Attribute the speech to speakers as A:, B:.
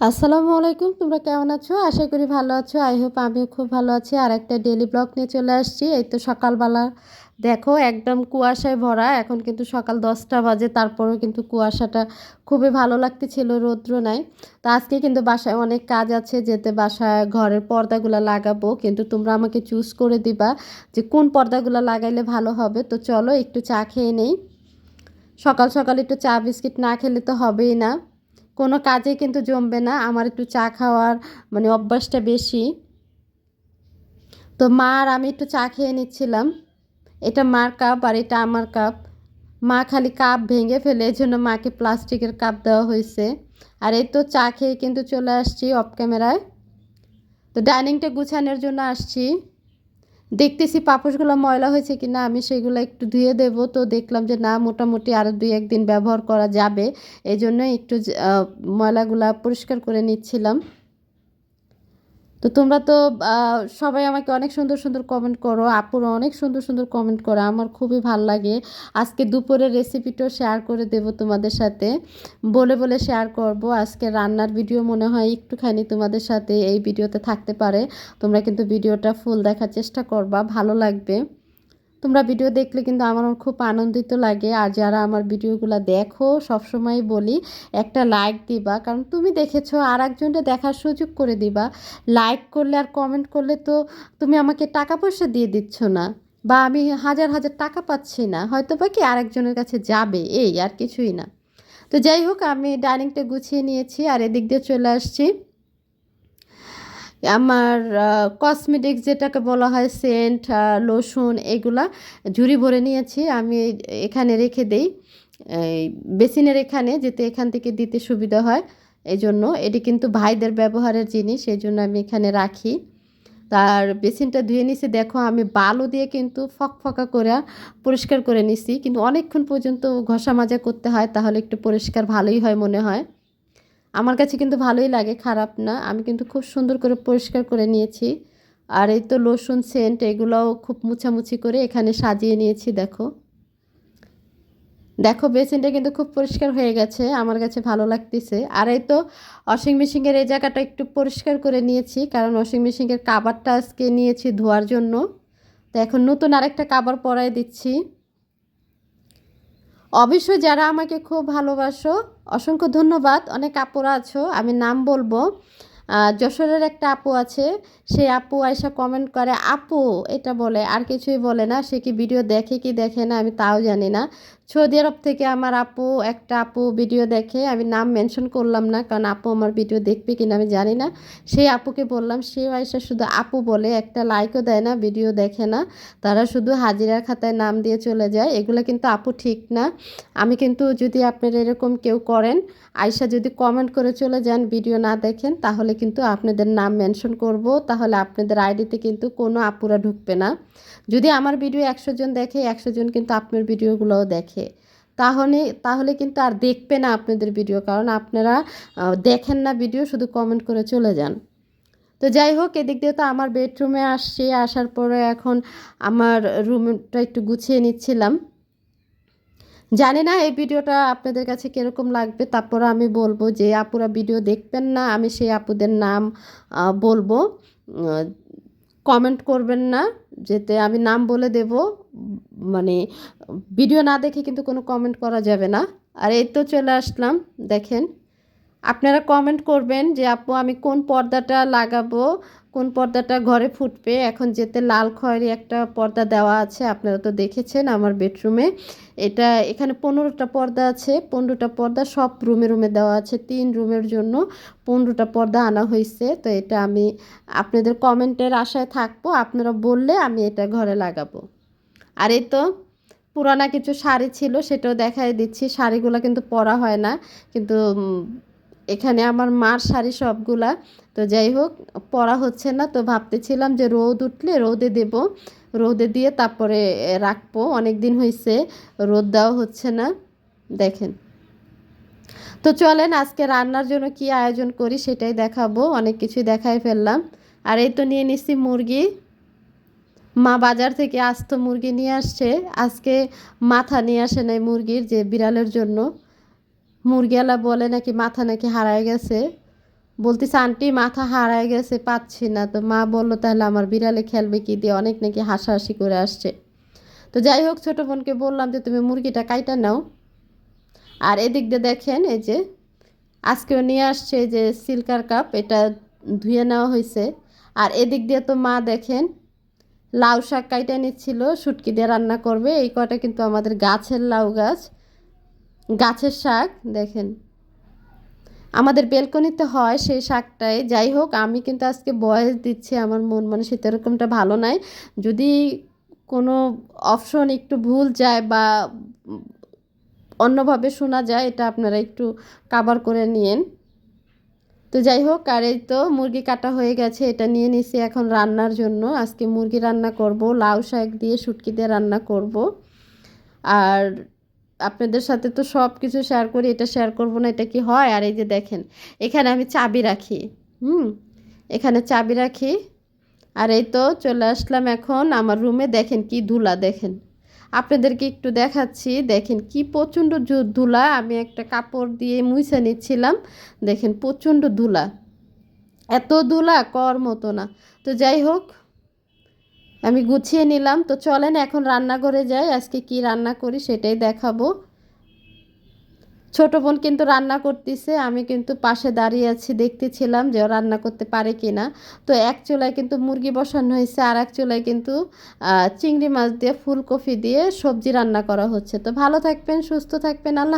A: আসসালামু আলাইকুম, তোমরা কেমন আছো? আশা করি ভালো আছো। আই হোপ আমিও খুব ভালো আছি। আর একটা ডেলি ব্লগ নিয়ে চলে আসছি। এই তো সকালবেলা। দেখো, একদম কুয়াশায় ভরা। এখন কিন্তু সকাল দশটা বাজে। তারপরেও কিন্তু কুয়াশাটা খুবই ভালো লাগতেছিল, রৌদ্র নাই। তো আজকে কিন্তু বাসায় অনেক কাজ আছে। যেতে বাসায় ঘরের পর্দাগুলো লাগাবো। কিন্তু তোমরা আমাকে চুজ করে দিবা যে কোন পর্দাগুলো লাগাইলে ভালো হবে। তো চলো, একটু চা খেয়ে নেই। সকাল সকাল একটু চা বিস্কিট না খেলে তো হবেই না। কোনো কাজে কিন্তু জমবে না। আমার একটু চা খাওয়ার মানে অভ্যাসটা বেশি। তো মা আর আমি একটু চা খেয়ে নিচ্ছিলাম। এটা মার কাপ আর এটা আমার কাপ। মা খালি কাপ ভেঙে ফেলে এই জন্য মাকে প্লাস্টিকের কাপ দেওয়া হয়েছে। আর এই তো চা খেয়ে কিন্তু চলে আসছি অফ ক্যামেরায়। তো ডাইনিংটা গুছানোর জন্য আসছি। দেখতেছি পাপোশগুলো ময়লা হয়েছে কি না আমি সেগুলো একটু ধুয়ে দেব। তো দেখলাম যে না, মোটামুটি আরও দুই একদিন ব্যবহার করা যাবে। এই জন্য একটু ময়লাগুলা পরিষ্কার করে নিচ্ছিলাম। তো তোমরা তো সবাই আমাকে অনেক সুন্দর সুন্দর কমেন্ট করো। আপুরা অনেক সুন্দর সুন্দর কমেন্ট করো। আমার খুবই ভালো লাগে। আজকে দুপুরের রেসিপিটাও শেয়ার করে দেব তোমাদের সাথে। বলে বলে শেয়ার করব। আজকে রান্নার ভিডিও মনে হয় একটুখানি তোমাদের সাথে এই ভিডিওতে থাকতে পারে। তোমরা কিন্তু ভিডিওটা ফুল দেখার চেষ্টা করবা। ভালো লাগবে। তোমরা ভিডিও দেখলে কিন্তু আমার খুব আনন্দিত লাগে। আর যারা আমার ভিডিওগুলো দেখো সবসময় বলি, একটা লাইক দিবা। কারণ তুমি দেখেছ আর একজনকে দেখার সুযোগ করে দিবা। লাইক করলে আর কমেন্ট করলে তো তুমি আমাকে টাকা পয়সা দিয়ে দিচ্ছ না। বা আমি হাজার হাজার টাকা পাচ্ছি না। হয়তো বা কি আরেকজনের কাছে যাবে? এই আর কিছুই না। তো যাই হোক, আমি ডাইনিংটা গুছিয়ে নিয়েছি। আর এদিক দিয়ে চলে আসছি। আমার কসমেটিক্স যেটাকে বলা হয় সেন্ট লোশন এগুলা ঝুড়ি ভরে নিয়েছি। আমি এখানে রেখে দেই। এই বেসিনের এখানে যেতে এখান থেকে দিতে সুবিধা হয়। এই জন্য এটি কিন্তু ভাইদের ব্যবহারের জিনিস এই জন্য আমি এখানে রাখি। তার বেসিনটা ধুয়ে নিছি। দেখো, আমি বালু দিয়ে কিন্তু ফক ফকা করে পরিষ্কার করে নিছি। কিন্তু অনেকক্ষণ পর্যন্ত ঘষা মাজা করতে হয়, তাহলে একটু পরিষ্কার ভালোই হয় মনে হয়। আমার কাছে কিন্তু ভালোই লাগে, খারাপ না। আমি কিন্তু খুব সুন্দর করে পরিষ্কার করে নিয়েছি। আর এই তো লসুন, সেন্ট, এগুলোও খুব মুছামুছি করে এখানে সাজিয়ে নিয়েছি, দেখো। দেখো, বেসিনটা কিন্তু খুব পরিষ্কার হয়ে গেছে, আমার কাছে ভালো লাগতেছে। আর এই তো ওয়াশিং মেশিনের এই জায়গাটা একটু পরিষ্কার করে নিয়েছি, কারণ ওয়াশিং মেশিনের কাবারটা আজকে নিয়েছি ধোয়ার জন্য। তো এখন নতুন আরেকটা কাবার পরাই দিচ্ছি। অবশ্যই যারা আমাকে খুব ভালোবাসো, অসংখ্য ধন্যবাদ। অনেক আপুরা আছো, আমি নাম বলব। যশোরের একটা আপু আছে, সে আপু আয়সা কমেন্ট করে, আপু, এটা বলে, আর কিছুই বলে না। সে কি ভিডিও দেখে কি দেখে না, আমি তাও জানি না। সৌদি আরব থেকে আমার আপু, একটা আপু ভিডিও দেখে, আমি নাম মেনশন করলাম না, কারণ আপু আমার ভিডিও দেখবে কিনা আমি জানি না। সেই আপুকে বললাম, সে আয়সা শুধু আপু বলে একটা লাইকও দেয় না ভিডিও দেখে না। তারা শুধু হাজিরার খাতায় নাম দিয়ে চলে যায়, এগুলো কিন্তু আপু ঠিক না। আমি কিন্তু যদি আপনারা এরকম কেউ করেন আয়সা যদি কমেন্ট করে চলে যান ভিডিও না দেখেন, তাহলে কিন্তু আপনাদের নাম মেনশন করব, তাহলে আপনাদের আইডিতে কিন্তু কোনো আপুরা ঢুকবে না। যদি আমার ভিডিও একশো জন দেখে, একশো জন কিন্তু আপনার ভিডিওগুলোও দেখে। তাহলে তাহলে কিন্তু আর দেখবে না আপনাদের ভিডিও কারণ আপনারা দেখেন না ভিডিও শুধু কমেন্ট করে চলে যান। তো যাই হোক, এদিক দিয়ে তো আমার বেডরুমে আসছি, আসার পরে এখন আমার রুমটা একটু গুছিয়ে নিচ্ছিলাম। জানি না এই ভিডিওটা আপনাদের কাছে কীরকম লাগবে, তারপর আমি বলব যে আপুরা ভিডিও দেখবেন না, আমি সেই আপুদের নাম বলব। কমেন্ট করবেন না। যেতে আমি নাম বলে দেব মানে ভিডিও না দেখে কিন্তু কোনো কমেন্ট করা যাবে না। আর এই তো চলে আসলাম, দেখেন। আপনারা কমেন্ট করবেন যে, আপু, আমি কোন পর্দাটা লাগাবো? কোন পর্দাটা ঘরে ফুটবে? এখন যেতে লাল খয়েরি একটা পর্দা দেওয়া আছে, আপনারা তো দেখেছেন আমার বেডরুমে। এটা এখানে পনেরোটা পর্দা আছে, পনেরোটা পর্দা সব রুমে রুমে দেওয়া আছে। তিন রুমের জন্য পনেরোটা পর্দা আনা হয়েছে, তো এটা আমি আপনাদের কমেন্টের আশায় থাকব, আপনারা বললে আমি এটা ঘরে লাগাবো। আর এই তো পুরানা কিছু শাড়ি ছিল, সেটাও দেখাই দিচ্ছি, শাড়িগুলো কিন্তু পরা হয় না, কিন্তু এখানে আমার মার শাড়ি সবগুলা। তো যাই হোক, পরা হচ্ছে না। তো ভাবতেছিলাম যে রোদ উঠলে রোদে দেব। রোদে দিয়ে তারপরে রাখব। অনেক দিন হয়েছে রোদ দেওয়া হচ্ছে না। দেখেন। তো চলেন, আজকে রান্নার জন্য কি আয়োজন করি সেটাই দেখাবো। অনেক কিছুই দেখাই ফেললাম। আর এই তো নিয়ে নিচ্ছি মুরগি। মা বাজার থেকে আস্ত মুরগি নিয়ে আসছে। আজকে মাথা নিয়ে আসে নাই মুরগির যে বিড়ালের জন্য। মুরগিওয়ালা বলে নাকি মাথা নাকি হারায় গেছে? বলতেছে, আন্টি, মাথা হারায় গেছে, পাচ্ছি না। তো মা বলল, তাহলে আমার বিড়ালে খেলবে কি দিয়ে? অনেক নাকি হাসাহাসি করে আসছে। তো যাই হোক, ছোটো বোনকে বললাম যে, তুমি মুরগিটা কাইটা নাও। আর এদিক দিয়ে দেখেন, এই যে আজকেও নিয়ে আসছে যে সিল্কার কাপ, এটা ধুয়ে নেওয়া হয়েছে আর এদিক দিয়ে তো মা দেখেন, লাউ শাক কাইটা নিচ্ছিল, শুটকি দিয়ে রান্না করবে। এই কটা কিন্তু আমাদের গাছের লাউ গাছ। গাছের শাক, দেখেন। আমাদের বেলকনিতে হয় সেই শাকটাই। যাই হোক, আমি কিন্তু আজকে বয়স দিচ্ছি, আমার মন মানে সেরকমটা ভালো নাই। যদি কোনো অপশন একটু ভুল যায় বা অন্যভাবে শোনা যায়, এটা আপনারা একটু কাবার করে নিয়েন। তো যাই হোক, আর এই তো মুরগি কাটা হয়ে গেছে, এটা নিয়ে নিছি এখন রান্নার জন্য। আজকে মুরগি রান্না করব, লাউ শাক দিয়ে, শুটকি দিয়ে রান্না করব। আর আপনাদের সাথে তো সব কিছু শেয়ার করি, এটা শেয়ার করব না, এটা কি হয়? আর এই যে দেখেন, এখানে আমি চাবি রাখি, হুম? এখানে চাবি রাখি, আর এই তো চলে আসলাম এখন আমার রুমে দেখেন কি ধুলা, দেখেন। আপনাদেরকে একটু দেখাচ্ছি, দেখেন কি প্রচণ্ড ধুলা, আমি একটা কাপড় দিয়ে মুছে নিচ্ছিলাম, দেখেন প্রচণ্ড ধুলা। এত ধুলা, কর মতো না। তো যাই হোক আমি গুছিয়ে নিলাম। তো চলেন এখন রান্নাঘরে যাই। আজকে কি রান্না করি সেটাই দেখাবো। ছোট বোন কিন্তু রান্না করতেছে, আমি কিন্তু পাশে দাঁড়িয়ে আছি, দেখতেছিলাম যে ও রান্না করতে পারে কি না তো এক চুলায় কিন্তু মুরগি বসানো হয়েছে, আর এক চুলায় কিন্তু চিংড়ি মাছ দিয়ে, ফুলকপি দিয়ে সবজি রান্না করা হচ্ছে। তো ভালো থাকবেন, সুস্থ থাকবেন, আল্লাহ